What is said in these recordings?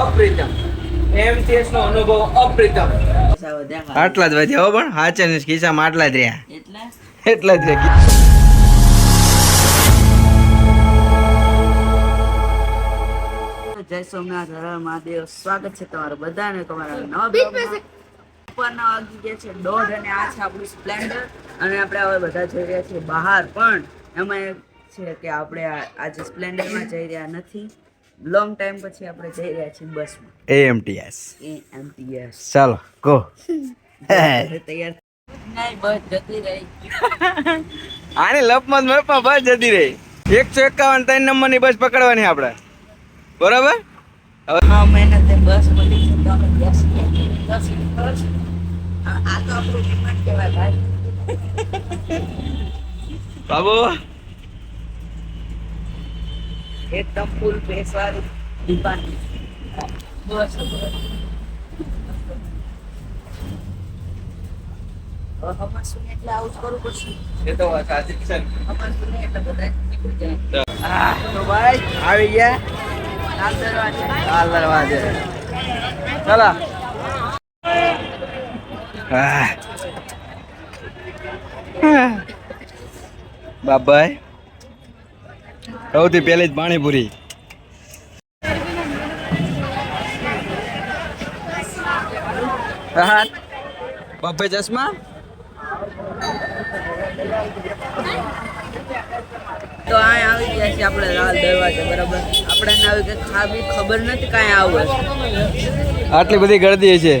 અપ્રિતમ. એમસીએસ નો અનુભવ અપ્રિતમ. આટલા જ વધ્યા હો પણ હાચે ને ખિસ્સામાં આટલા જ રહ્યા. એટલે? એટલા જ રહ્યા જય સોમનાથ હર મહાદેવ. સ્વાગત છે તમારું બધાને તમારા નવા. બપોરના વાગી ગયા છે દોઢ અને આ છે આપણું સ્પ્લેન્ડર અને આપણે હવે બધા જઈ રહ્યા છીએ બહાર પણ એમાં એક છે કે આપણે આજે સ્પ્લેન્ડરમાં જઈ રહ્યા નથી. લોંગ ટાઈમ પછી આપણે જઈ રહ્યા છીએ બસમાં. એએમટીએસ એ એમટીએસ ચાલો કો તૈયાર નહીં બસ જતી રહી. આની લપમાં જ મપમાં બસ જતી રહી. એકસો એકાવન ત્રણ નંબરની બસ પકડવાની આપણે. બરાબર? હા મહેનતે બસ મળી છે તો દસ આ તો આપણું કહેવાય ભાઈ. બાબુ? એકદમ ફૂલ બેસવાળું દુકાન. બસ બાબાઈ સૌથી પહેલી જ પાણીપુરી. બબ્બે ચશ્મા? તો આ આવી ગયા છે આપણે લાલ દરવાજે બરાબર? આપણે આવી કે ખાબી ખબર નથી કાંઈ આવું આટલી બધી ગળદી છે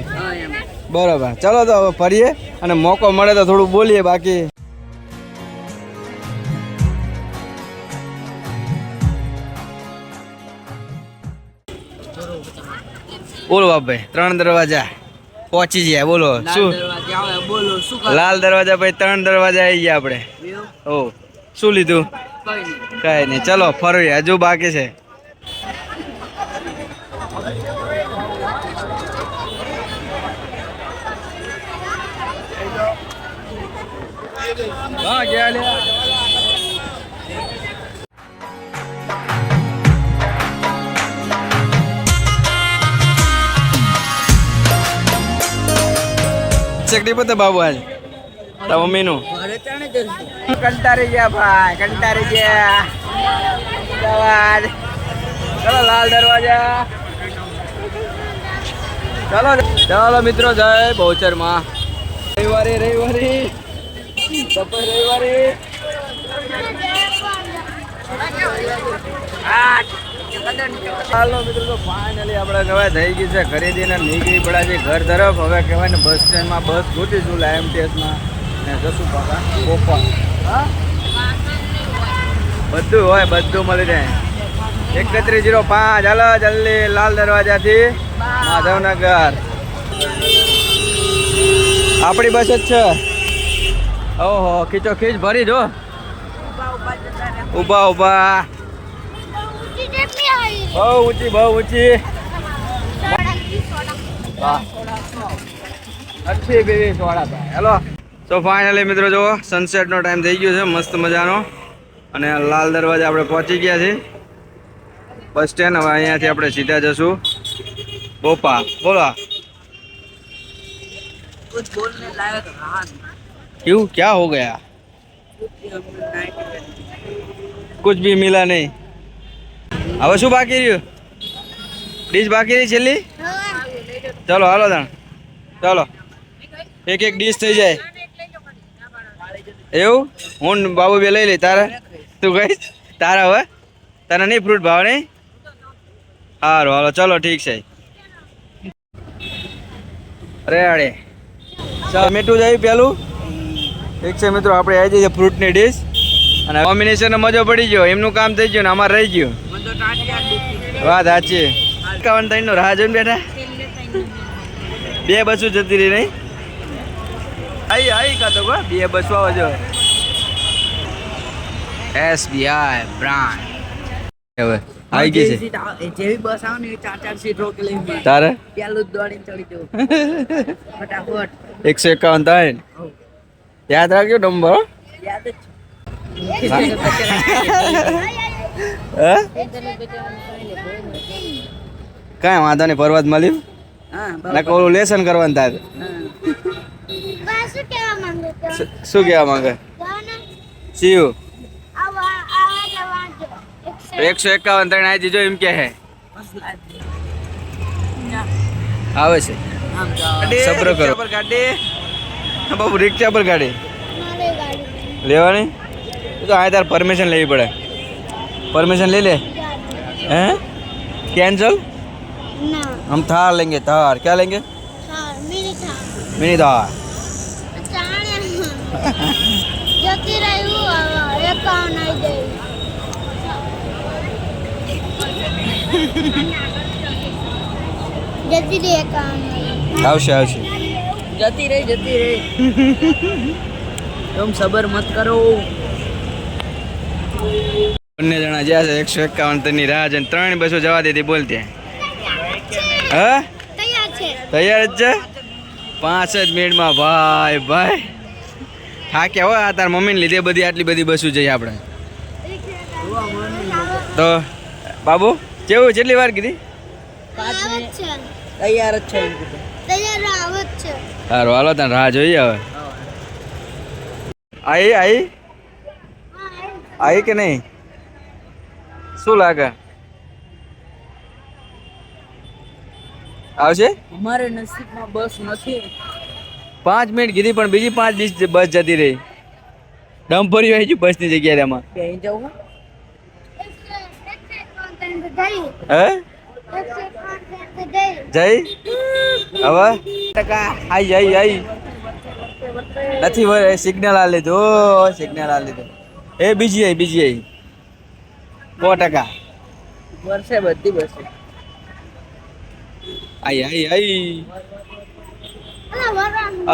બરોબર. ચલો તો હવે ફરીએ અને મોકો મળે તો થોડું બોલીએ બાકી. બોલો બાપભાઈ ત્રણ દરવાજા પહોંચી ગયા બોલો. શું? બોલો લાલ દરવાજા ભાઈ ત્રણ દરવાજા આવી ગયા આપણે? ઓ શું લીધું? કઈ નહીં. કઈ નહીં ચલો ફરવી હજુ બાકી છે. હા ગયા ચકડી પતે બાબુ આજ તા મમ્મીનું? કંટાળી ગયા ભાઈ, કંટાળી ગયા. અમદાવાદ. ચલો લાલ દરવાજા. ચલો ચાલો મિત્રો, જય બહુચરમાં. રવિવારે રવિવારે. સપર રવિવારે. થઈ ગઈ છે ખરીદીને નીકળી પડ્યા ઘર તરફ. હવે કહેવાય ને બસ સ્ટેન્ડમાં બસ ગોતીશું એમટીએસમાં ને જશું પાકા કોપા હા? બધું હોય, બધું મળી જાય. એકત્રીસ જીરો પાંચ. હાલો, જલ્દી લાલ દરવાજાથી માધવનગર. આપણી બસ જ છે. ઓહો ખીચો ખીચ ભરી જો ઊભા ઊભા બહુ ઊંચી બહુ ઊંચી વાહ અચ્છી બેવી સોડા ભાઈ હેલો તો ફાઇનલી મિત્રો જુઓ સનસેટનો ટાઈમ થઈ ગયો છે મસ્ત મજાનો અને આ લાલ દરવાજા આપણે પહોંચી ગયા છીએ બસ સ્ટેન્ડ હવે અહીંયાથી આપણે સીધા જશું બોપા બોલો कुछ बोलने लायक रहा नहीं क्यों क्या हो गया क्योंकि हमने नाइट कुछ भी मिला नहीं હવે શું બાકી રહ્યું? ડીશ બાકી રહી છેલ્લી? ચલો, હાલો તાણ. ચલો. એક એક ડીશ થઈ જાય. એવું? હું બાબુ બે લઈ લઈ, તારા? તું કહીશ તારા હવે? તારા નહીં ફ્રૂટ ભાવ નહીં? સારું હાલો, ચલો, ઠીક છે. અરે અરે મીઠું જાય પેલું. ઠીક છે મિત્રો, આપણે આવી જઈએ ફ્રૂટની ડીશ અને કોમ્બિનેશનનો મજો પડી ગયો. એમનું કામ થઈ ગયું ને અમારે રહી ગયું. વાત સાચી. એકાવન ત્રણ નો રાહ જોઈને બેઠા. બે બસો જતી રહી નહીં? આઈ આઈ કાતો કો બે બસો આવે જો. એસબીઆઈ બ્રાન્ડ હવે આવી ગઈ છે. જેવી બસ આવે ને ચાર ચાર સીટ રોકી લઈ તારે? પેલું દોડીને ચડી જવું. ફટાફટ. એકસો એકાવન ત્રણ. યાદ રાખજો નંબર યાદ જ છે. હે? કાંઈ વાંધો નહીં પર્વત મળ્યું હા ના લેસન કરવાનું થાય શું કહેવા માંગુ? સીયુ એકસો એકાવન ત્રણ આવી જજો એમ કે હે આવે છે. સબ્ર કરો. બાબુ રિક્ષા પર ગાડી. લેવાની? તો આ તાર પરમિશન લેવી પડે. પરમિશન ले ले हैं कैंसल ના हम थार लेंगे थार क्या लेंगे હા મિની થા मिनी थार ચાણે જતી રહ્યું એકાઉન્ટ આવી ગઈ જતી રહી એકાઉન્ટ આવશે આવશે જતી રહી જતી રહી तुम સબર મત કરો બંને જણા જ્યાં છે એકસો એકાવનની રાહ છે ત્રણ બસો જવા દીધી બોલતી હા? તૈયાર તૈયાર જ છે? પાંચ જ મિનિટમાં ભાઈ ભાઈ. થાક્યા હોય આ તાર મમ્મીને લીધે બધી આટલી બધી બસો જઈએ આપણે. તો બાબુ કેવું કેટલી વાર કીધી? તૈયાર જ છે. એમ કીધું. તૈયાર આવત છે. સારું હાલો તને રાહ જોઈએ હવે. આઈ આઈ? આઈ કે નહીં? શું લાગે? આવશે? અમારે નસીબમાં બસ નથી. પાંચ મિનિટ કીધી પણ બીજી પાંચ વીસ બસ જતી રહી. ડમ્પરી આવી ગયું બસની જગ્યાએ એમાં. જવું? હે? જય હવે? આઈ આઈ આઈ. નથી સિગ્નલ આ લીધું સિગ્નલ આ લીધું એ બીજી આઈ બીજી આઈ. સો ટકા. વર્ષે બધી બસ. આઈ આઈ આઈ.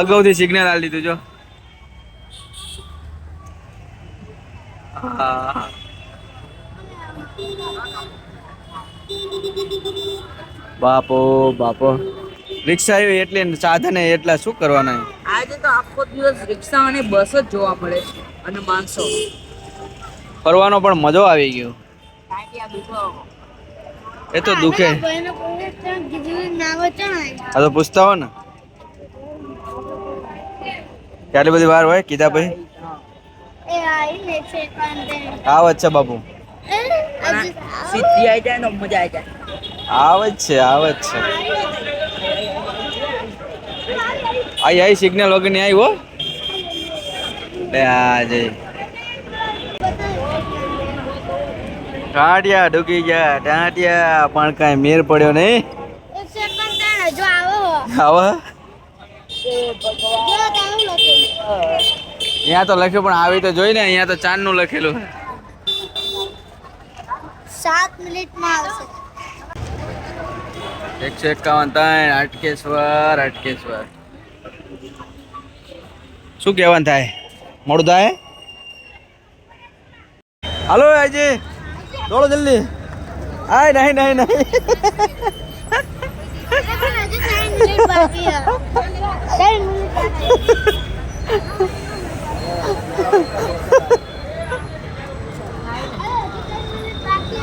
અગાઉથી સિગ્નલ આલી લીધું જો. બાપો બાપો. રિક્ષા એટલે સાધને એટલા શું કરવાના આજે તો આખો દિવસ રિક્ષા અને બસ જ જોવા છે અને માણસો. ફરવાનો પણ મજો આવી ગયો. એ તો દુખે. આ તો પૂછતા હો ને. કેટલી બધી વાર હોય કીધા પછી? આવે જ છે બાપુ સીધી આવી જાય ને મજા આવી જાય. આવે જ છે આવે જ છે. આઈ આઈ સિગ્નલ વગરની આવી હો. લે આ જઈ ટાટિયા ડૂકી ગયા ટાટિયા પણ કાંઈ મેર પડ્યો નહીં. આવો અહીંયા તો લખ્યું પણ આવી તો જોઈ ને અહીંયા તો ચાંદનું લખેલું. સાત મિનિટમાં આવશે. એકસો એકાવન ત્રણ અટકેશ્વર અટકેશ્વર શું કહેવાનું થાય? મોડું થાય? હાલો આજે દોડો જલ્દી. આય નહીં નહીં નહીં.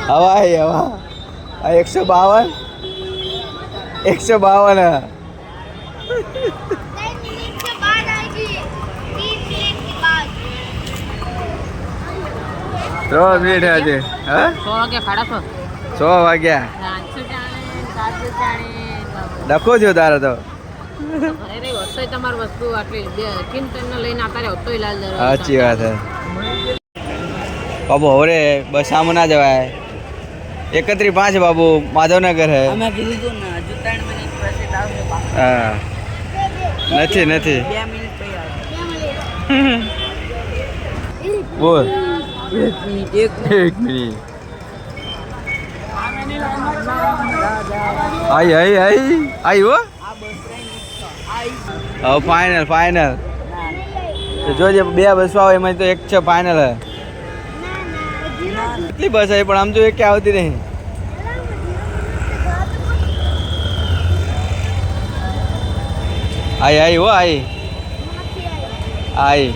હવા હવા એકસો બાવન. એકસો બાવન. ત્રણ મિનિટ આજે છ. વાગ્યા ડકો છો? તારે તો. સાચી વાત બાબુ હવે બસ આમ ના જવાય. એકત્રી પાંચ બાબુ માધવનગર હે. નથી નથી. બોલ. એક મિનિટ એક મિનિટ. આઈ આઈ આઈ. આઈ હો. આ હવે ફાઇનલ ફાઇનલ જોજે, બે બસો આવે એમાં તો એક છે ફાઇનલ હે કેટલી બસ આવી, પણ આમ જો એક આવતી નહીં. આઈ આઈ હો, આઈ. આઈ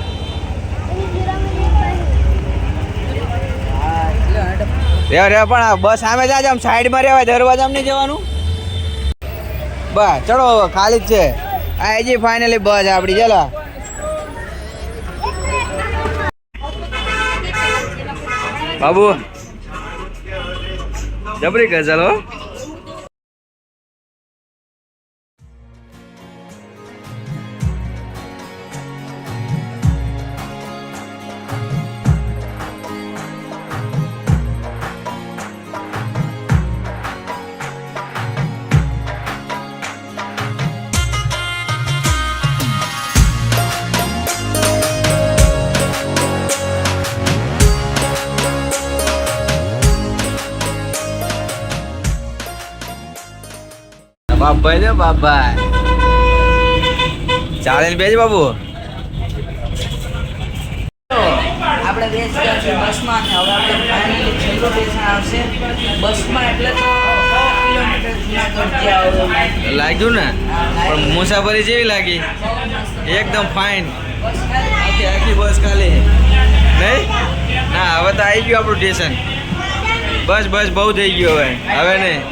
હા એટલે હટ. પણ બસ સામે જાજે આમ સાઈડમાં રહેવાય, દરવાજામાં નહીં જવાનું? બસ ચલો ખાલી જ છે. આ હજી ફાઇનલી બસ આપડી, ચલો. બાબુ. જબરી ગઝલ હો. બાબાઈ ને બાબાઈ ચાલે બેજ બાબુ? આપણે બેસ ગયા છે બસમાં હવે આપણે ફાઇનલી છેલ્લું બેસણ આવશે. બસમાં એટલે તો લાગ્યું. ને? પણ મુસાફરી જેવી લાગી. એકદમ ફાઇન આખી આખી બસ ખાલી. નહીં? ના હવે તો આવી ગયું આપણું સ્ટેશન બસ બસ બહુ થઈ ગયું હવે. હવે નહીં.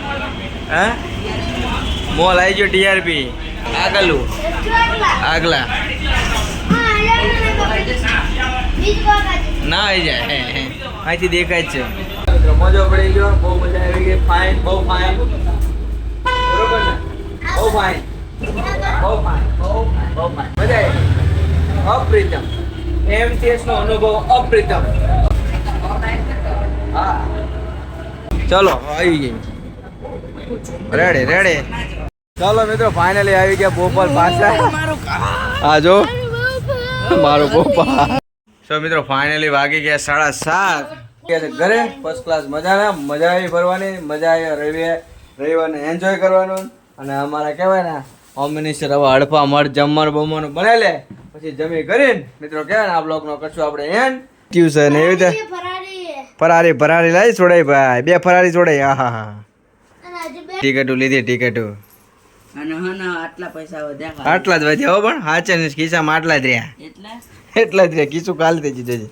હા? મોલ આવી ગયો ટીઆરપી. આગલું આગલા. ના આવી જાય. હે, હે. અહીંથી દેખાય છે. મજો પડી ગયો. બહુ મજા આવી ગઈ. ફાઇન બહુ ફાઇન બરોબર ને? બહુ ફાઇન બહુ ફાઇન બહુ બહુ ફાઇન મજા આવી અપ્રિતમ. એમટીએસ નો અનુભવ અપ્રિતમ. હા. ચલો આવી ગઈ. રેડે રેડી ચાલો મિત્રો ફાઇનલી આવી ગયા ભોપાલ પાછા. હા જો. મારો ભોપાલ સો મિત્રો ફાઇનલી વાગી ગયા સાડા સાત. ઘરે ફર્સ્ટ ક્લાસ મજાના મજા આવી ફરવાની મજા આવી રવિએ રવિવારને એન્જોય કરવાનું. અને અમારા કહેવાય ને હોમ મિનિસ્ટર હવે હડફા મળ જમવાનું બમવાનું બનાવી. લે પછી જમી કરીને મિત્રો કહેવાય ને આ બ્લોગનો કરશું આપણે એન્ડ ટ્યુશન એવી રીતે? ફરારી ફરારી લાવી છોડાઈ ભાઈ. બે ફરારી છોડાઈ હા હા હા ટિકટો લીધી ટિકટો. અને હન આટલા પૈસા વધ્યા આટલા જ વધ્યા હો પણ હાચે ને ખિસ્સામાં આટલા જ રહ્યા. એટલા? એટલા જ રહ્યા. ખિસ્સું કાલ થઈ ગયું છે.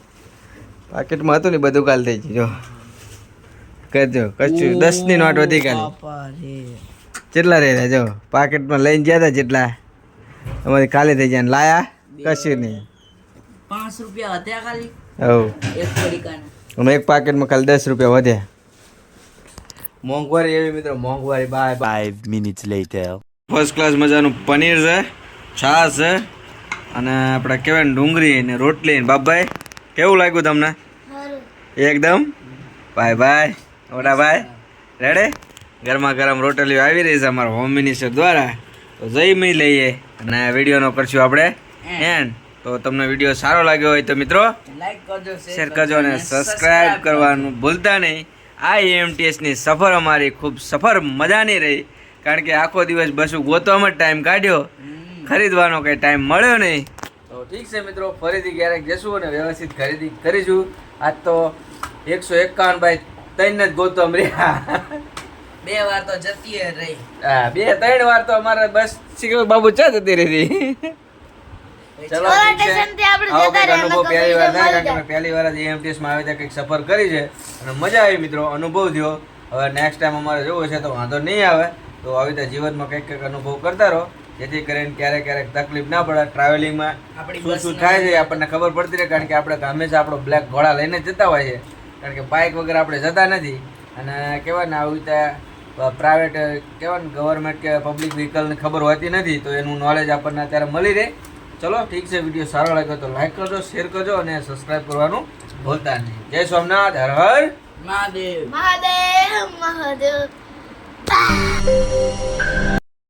પાકેટમાં હતું ને બધું કાલ થઈ ગયું. જો. કરજો કશું. દસની નોટ વધી કાલે. જેટલા કેટલા રહ્યા જો. પાકેટમાં લઈને ગયા હતા જેટલા. અમારી કાલે થઈ જાય ને લાયા કશું નહીં. પાંચ રૂપિયા વધ્યા ખાલી. હવ. એક પડીકાના. અને એક પાકેટમાં ખાલી દસ રૂપિયા વધ્યા. મોંઘવારી એવી મિત્રો મોંઘવારી. Bye Five minutes later. First class મજાનું પનીર છે છાશ છે અને આપણે કહેવાય ને ડુંગળી ને રોટલી ને બાપભાઈ કેવું લાગ્યું તમને? એકદમ? બાય બાય ઓડા ભાઈ રેડે ગરમા ગરમ રોટલીઓ આવી રહી છે અમારા હોમ મિનિસ્ટર દ્વારા. તો જઈ મી લઈએ. અને આ વિડીયોનો કરશું આપણે એન્ડ તો તમને વીડિયો સારો લાગ્યો હોય તો મિત્રો લાઈક કરજો શેર કરજો અને સબસ્ક્રાઇબ કરવાનું ભૂલતા નહીં. આ એમટીએસની સફર અમારી ખૂબ સફર મજાની રહી. કારણ કે આખો દિવસ બસું ગોતવામાં જ ટાઈમ કાઢ્યો. ખરીદવાનો કંઈ ટાઈમ મળ્યો નહીં. તો ઠીક છે મિત્રો ફરીથી ક્યારેક જશું અને વ્યવસ્થિત ખરીદી કરીશું. આજ તો એકસો એકાવન બાય ત્રણ જ ગોતમ રહ્યા. બે વાર તો જતી રહી. હા, બે ત્રણ વાર તો અમારે બસ શીખવ બાબુ ચા જતી રહી. ચલો અનુભવ પહેલી વાર થાય કારણ કે મેં પહેલી વાર જ EMTS માં આવી ત્યાં કંઈક સફર કરી છે. અને મજા આવી મિત્રો. અનુભવ થયો. હવે નેક્સ્ટ ટાઈમ અમારે જવું છે તો વાંધો નહીં આવે. તો આવી રીતે જીવનમાં કંઈક કંઈક અનુભવ કરતા રહો. જેથી કરીને ક્યારેક ક્યારેક તકલીફ ના પડે ટ્રાવેલિંગમાં આપણી શું શું થાય છે આપણને ખબર પડતી રહે કારણ કે આપણે હંમેશા આપણો બ્લેક ઘોડા લઈને જતા હોઈએ કારણ કે બાઇક વગર આપણે જતા નથી. અને કહેવાય ને આવી રીતે પ્રાઇવેટ કહેવાય ને ગવર્મેન્ટ કે પબ્લિક વ્હીકલની ખબર હોતી નથી તો એનું નોલેજ આપણને અત્યારે મળી રહે. ચલો ઠીક છે વીડિયો સારો લાગ્યો તો લાઈક કરજો શેર કરજો અને સબસ્ક્રાઇબ કરવાનું ભૂલતા નહીં. જય સોમનાથ હર હર. મહાદેવ. મહાદેવ મહાદેવ. 爸。